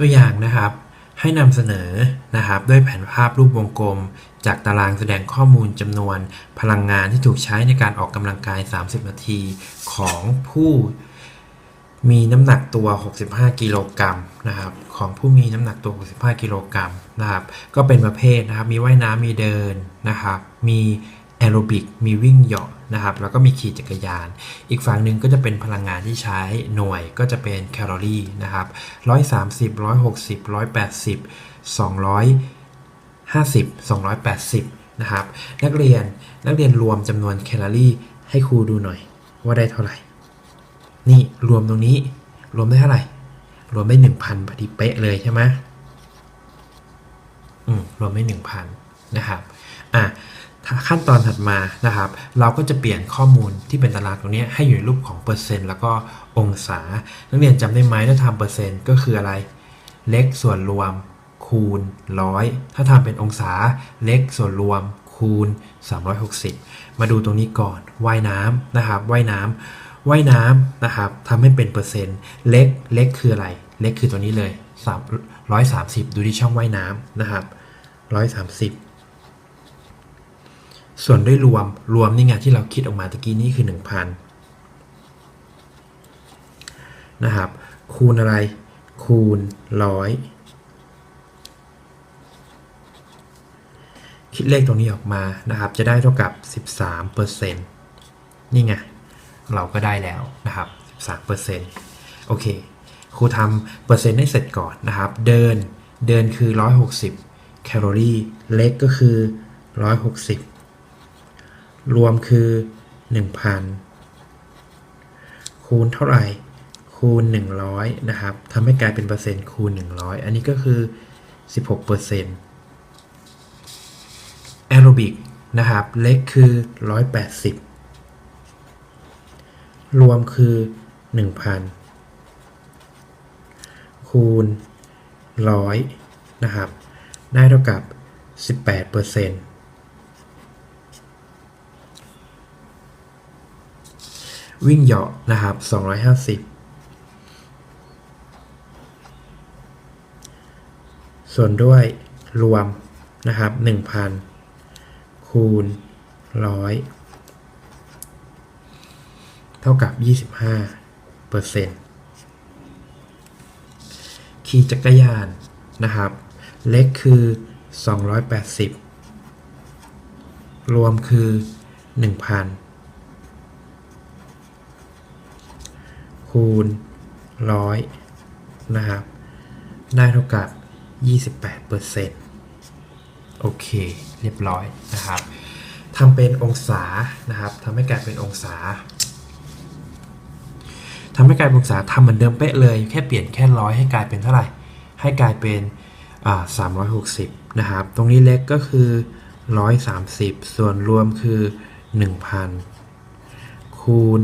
ตัวอย่างนะครับให้นำเสนอนะครับด้วยแผนภาพรูปวงกลม จากตารางแสดงข้อมูลจำนวนพลังงานที่ถูกใช้ในการออกกำลังกาย 30 นาทีของผู้มีน้ำหนักตัว 65 กิโลกรัมนะครับของผู้มีน้ำหนักตัว 65 กิโลกรัมนะครับก็เป็นประเภทนะครับมีว่ายน้ำมีเดินนะครับมี แอโรบิกมีวิ่งเหยาะนะครับแล้วก็มีขี่จักรยาน อีกฝั่งหนึ่งก็จะเป็นพลังงานที่ใช้หน่วยก็จะเป็นแคลอรี่นะครับ130 160 180 250 280นะครับนักเรียนนักเรียนรวมจำนวนแคลอรี่ให้ครูดูหน่อยว่าได้เท่าไหร่ นี่รวมตรงนี้รวมได้เท่าไหร่ รวมได้ 1,000พอดีเป๊ะเลยใช่ไหมอืมรวมได้ 1,000นะครับอะ ขั้นตอนถัดมานะครับ เราก็จะเปลี่ยนข้อมูลที่เป็นตารางตรงนี้ให้อยู่ในรูปของเปอร์เซ็นต์แล้วก็องศา นักเรียนจำได้ไหมถ้าทำเปอร์เซ็นต์ก็คืออะไร เล็กส่วนรวม คูณร้อยถ้าทำเป็นองศาเล็กส่วนรวม คูณ 360 มาดูตรงนี้ก่อนว่ายน้ำนะครับว่ายน้ำว่ายน้ำนะครับทำให้เป็นเปอร์เซ็นต์เล็กเล็กคืออะไร เล็กคือตัวนี้เลย3 130 ดูที่ช่องว่ายน้ำนะครับ130 ส่วนด้วยรวมรวมนี่ไงที่เราคิดออกมาตะกี้นี่คือ 1,000นะครับ คูณอะไร คูณร้อยคิดเลขตรงนี้ออกมานะครับ จะได้เท่ากับ 13เปอร์เซ็นต์นี่ไง เราก็ได้แล้วนะครับ 13เปอร์เซ็นต์โอเค ครูทำเปอร์เซ็นต์ให้เสร็จก่อนนะครับ เดิน เดินคือ 160 แคลอรี่ เล็กก็คือ 160 รวมคือ 1,000 คูณเท่าไหร่ คูณ 100 นะครับทำให้กลายเป็นเปอร์เซ็นต์คูณ 100 อันนี้ก็คือ 16เปอร์เซ็นต์แอโรบิกนะครับ เล็กคือ 180 รวมคือ 1,000 คูณ 100 นะครับ ได้เท่ากับ 18เปอร์เซ็นต์ วิ่งเหยาะนะครับ 250 ส่วนด้วยรวมนะครับ 1,000 คูณ 100 เท่ากับ 25เปอร์เซ็นต์ขี่จักรยานนะครับ เล็กคือ 280 รวมคือ 1,000 คูณ100นะครับ ได้เท่ากับ 28เปอร์เซ็นต์โอเค เรียบร้อยนะครับทำเป็นองศานะครับทำให้กลายเป็นองศาทำให้กลายเป็นองศาทำเหมือนเดิมเป๊ะเลย แค่เปลี่ยนแค่ร้อยให้กลายเป็นเท่าไหร่ ให้กลายเป็นอ่า360นะครับ ตรงนี้เล็กก็คือ 130 ส่วนรวมคือ 1,000 คูณ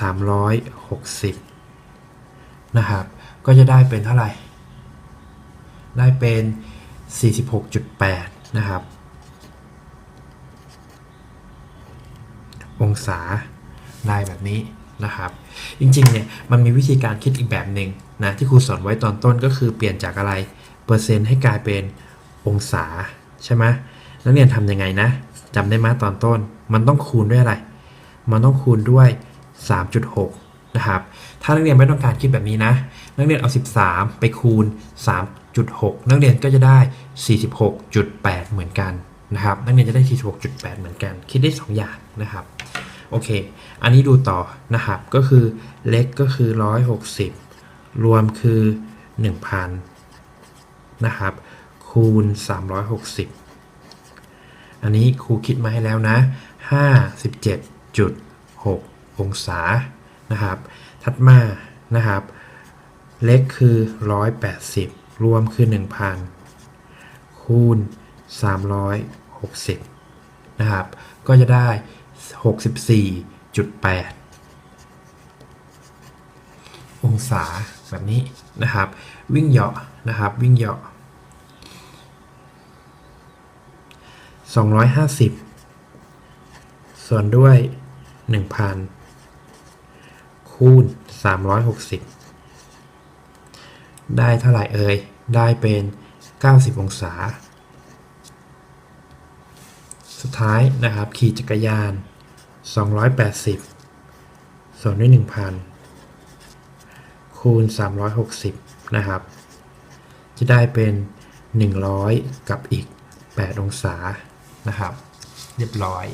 360 นะครับ ก็จะได้เป็นเท่าไหร่ ได้เป็น 46.8 นะครับ องศาได้แบบนี้นะครับ จริงๆ เนี่ย มันมีวิธีการคิดอีกแบบหนึ่งนะ ที่ครูสอนไว้ตอนต้นก็คือเปลี่ยนจากอะไร เปอร์เซ็นต์ให้กลายเป็นองศา ใช่ไหมนักเรียนทำยังไงนะจำได้ไหมตอนต้น มันต้องคูณด้วยอะไร มันต้องคูณด้วย 3.6 นะครับ ถ้านักเรียนไม่ต้องการคิดแบบนี้นะ นักเรียนเอา 13 ไปคูณ 3.6 นักเรียนก็จะได้ 46.8 เหมือนกันนะครับ นักเรียนจะได้ 46.8 เหมือนกัน คิดได้ 2 อย่างนะครับโอเค อันนี้ดูต่อนะครับ ก็คือเล็กก็คือ 160 รวมคือ 1,000 นะครับ คูณ 360 อันนี้ครูคิดมาให้แล้วนะ 57.6 องศานะครับ ถัดมานะครับ เล็กคือ 180 รวมคือ 1,000 คูณ 360 นะครับ ก็จะได้ 64.8 องศาแบบนี้นะครับ วิ่งเหาะนะครับ วิ่งเหาะ 250 ส่วนด้วย 1,000 คูณ 360 ได้เท่าไหร่เอ่ย ได้เป็น 90 องศา สุดท้ายนะครับ ขี่จักรยาน 280 ส่วนด้วย 1,000 คูณ 360 นะครับ จะได้เป็น 100 กับอีก 8 องศานะครับ เรียบร้อย